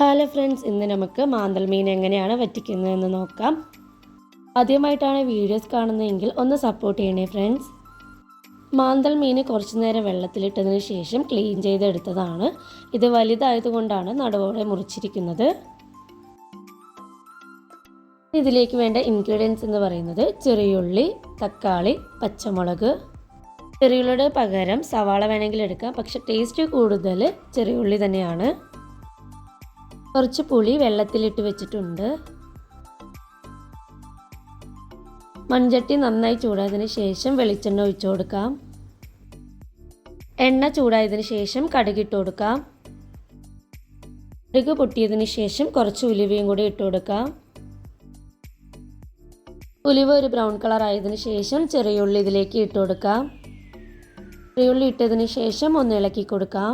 Hello friends ഇന്ന് നമുക്ക് മാന്തൽ മീൻ എങ്ങനെയാണ് വറ്റിക്കുന്നതെന്ന് നോക്കാം. ആദ്യമായിട്ടാണ് വീഡിയോസ് കാണുന്നതെങ്കിൽ ഒന്ന് സപ്പോർട്ട് ചെയ്യണേ ഫ്രണ്ട്സ്. മാന്തൽ മീൻ കുറച്ച് നേരം വെള്ളത്തിലിട്ടതിന് ശേഷം ക്ലീൻ ചെയ്തെടുത്തതാണ്. ഇത് വലുതായതുകൊണ്ടാണ് നടുവോടെ മുറിച്ചിരിക്കുന്നത്. ഇതിലേക്ക് വേണ്ട ഇൻഗ്രീഡിയൻസ് എന്ന് പറയുന്നത് ചെറിയുള്ളി തക്കാളി പച്ചമുളക്. ചെറിയുള്ളിയുടെ പകരം സവാള വേണമെങ്കിൽ എടുക്കാം. പക്ഷെ ടേസ്റ്റ് കൂടുതൽ ചെറിയുള്ളി തന്നെയാണ്. കുറച്ച് പുളി വെള്ളത്തിലിട്ട് വെച്ചിട്ടുണ്ട്. മൺചട്ടി നന്നായി ചൂടായതിന് ശേഷം വെളിച്ചെണ്ണ ഒഴിച്ചു കൊടുക്കാം. എണ്ണ ചൂടായതിന് ശേഷം കടുകിട്ട് കൊടുക്കാം. കടുക് പൊട്ടിയതിന് ശേഷം കുറച്ച് ഉലുവയും കൂടി ഇട്ട് കൊടുക്കാം. ഉലുവ ഒരു ബ്രൗൺ കളർ ആയതിനു ശേഷം ചെറിയ ഉള്ളി ഇതിലേക്ക് ഇട്ട് കൊടുക്കാം. ചെറിയുള്ളി ഇട്ടതിന് ശേഷം ഒന്ന് ഇളക്കി കൊടുക്കാം.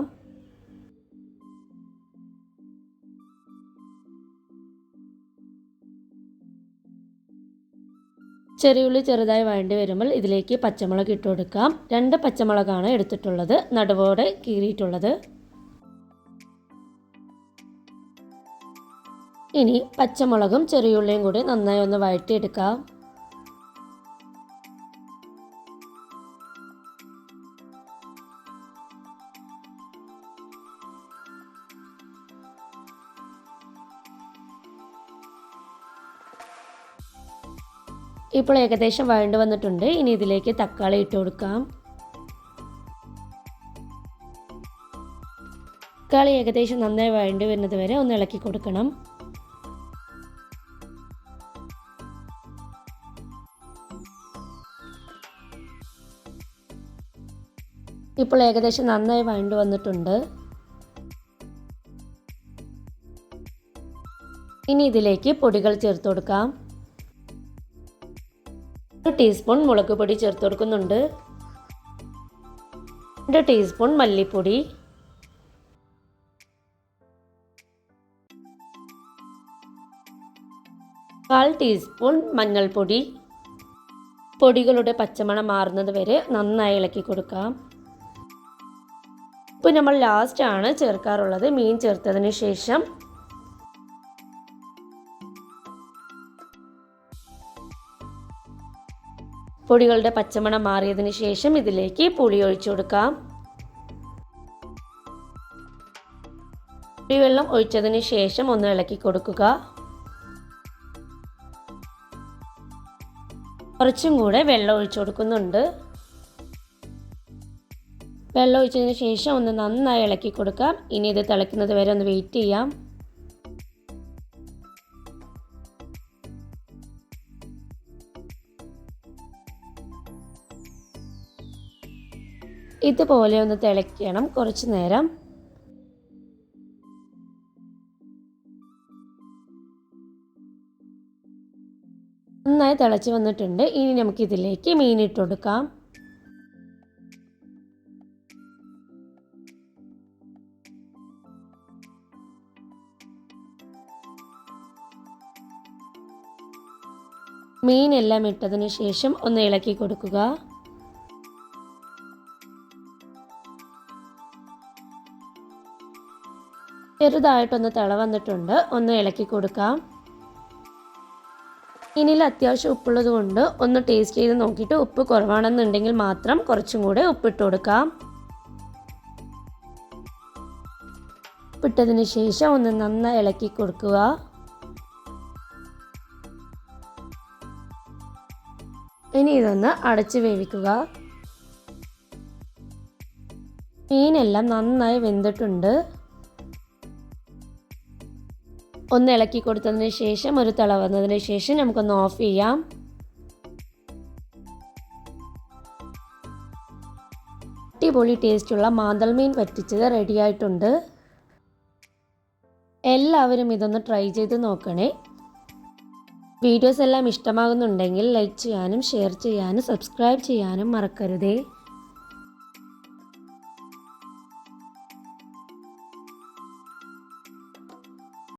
ചെറിയുള്ളി ചെറുതായി വഴണ്ടി വരുമ്പോൾ ഇതിലേക്ക് പച്ചമുളക് ഇട്ട് കൊടുക്കാം. രണ്ട് പച്ചമുളകാണ് എടുത്തിട്ടുള്ളത്. നടുവോടെ കീറിയിട്ടുള്ളത്. ഇനി പച്ചമുളകും ചെറിയുള്ളിയും കൂടി നന്നായി ഒന്ന് വഴറ്റിയെടുക്കാം. ഇപ്പോൾ ഏകദേശം വഴണ്ട് വന്നിട്ടുണ്ട്. ഇനി ഇതിലേക്ക് തക്കാളി ഇട്ട് കൊടുക്കാം. തക്കാളി ഏകദേശം നന്നായി വഴണ്ട് വരുന്നത് വരെ ഒന്ന് ഇളക്കി കൊടുക്കണം. ഇപ്പോൾ ഏകദേശം നന്നായി വഴണ്ട് വന്നിട്ടുണ്ട്. ഇനി ഇതിലേക്ക് പൊടികൾ ചേർത്ത് കൊടുക്കാം. ഒരു ടീസ്പൂൺ മുളക് പൊടി ചേർത്ത് കൊടുക്കുന്നുണ്ട്. രണ്ട് ടീസ്പൂൺ മല്ലിപ്പൊടി. കാൽ ടീസ്പൂൺ മഞ്ഞൾപ്പൊടി. പൊടികളുടെ പച്ചമണം മാറുന്നത് വരെ നന്നായി ഇളക്കി കൊടുക്കാം. ഉപ്പ് നമ്മൾ ലാസ്റ്റ് ആണ് ചേർക്കാറുള്ളത്. മീൻ ചേർത്തതിന് ശേഷം പൊടികളുടെ പച്ചമണം മാറിയതിന് ശേഷം ഇതിലേക്ക് പുളി ഒഴിച്ചു കൊടുക്കാം. പുളിവെള്ളം ഒഴിച്ചതിന് ശേഷം ഒന്ന് ഇളക്കി കൊടുക്കുക. കുറച്ചും കൂടെ വെള്ളം ഒഴിച്ചു കൊടുക്കുന്നുണ്ട്. വെള്ളം ഒഴിച്ചതിന് ശേഷം ഒന്ന് നന്നായി ഇളക്കി കൊടുക്കാം. ഇനി ഇത് തിളയ്ക്കുന്നത് വരെ ഒന്ന് വെയിറ്റ് ചെയ്യാം. ഇതുപോലെ ഒന്ന് തിളയ്ക്കണം. കുറച്ച് നേരം. നന്നായി തിളച്ച് വന്നിട്ടുണ്ട്. ഇനി നമുക്ക് ഇതിലേക്ക് മീൻ ഇട്ട് കൊടുക്കാം. മീനെല്ലാം ഇട്ടതിന് ശേഷം ഒന്ന് ഇളക്കി കൊടുക്കുക. ചെറുതായിട്ടൊന്ന് തിള വന്നിട്ടുണ്ട് ഒന്ന് ഇളക്കി കൊടുക്കാം. ഇനിയിൽ അത്യാവശ്യം ഉപ്പുള്ളത് കൊണ്ട് ഒന്ന് ടേസ്റ്റ് ചെയ്ത് നോക്കിയിട്ട് ഉപ്പ് കുറവാണെന്നുണ്ടെങ്കിൽ മാത്രം കുറച്ചും കൂടെ ഉപ്പിട്ട് കൊടുക്കാം. ഉപ്പിട്ടതിന് ശേഷം ഒന്ന് നന്നായി ഇളക്കി കൊടുക്കുക. ഇനി ഇതൊന്ന് അടച്ച് വേവിക്കുക. മീനെല്ലാം നന്നായി വെന്തിട്ടുണ്ട്. ഒന്ന് ഇളക്കി കൊടുത്തതിന് ശേഷം ഒരു തിള വന്നതിന് ശേഷം നമുക്കൊന്ന് ഓഫ് ചെയ്യാം. അടിപൊളി ടേസ്റ്റുള്ള മാന്തൽ മീൻ വറ്റിച്ചത് റെഡി ആയിട്ടുണ്ട്. എല്ലാവരും ഇതൊന്ന് ട്രൈ ചെയ്ത് നോക്കണേ. വീഡിയോസ് എല്ലാം ഇഷ്ടമാകുന്നുണ്ടെങ്കിൽ ലൈക്ക് ചെയ്യാനും ഷെയർ ചെയ്യാനും സബ്സ്ക്രൈബ് ചെയ്യാനും മറക്കരുതേ.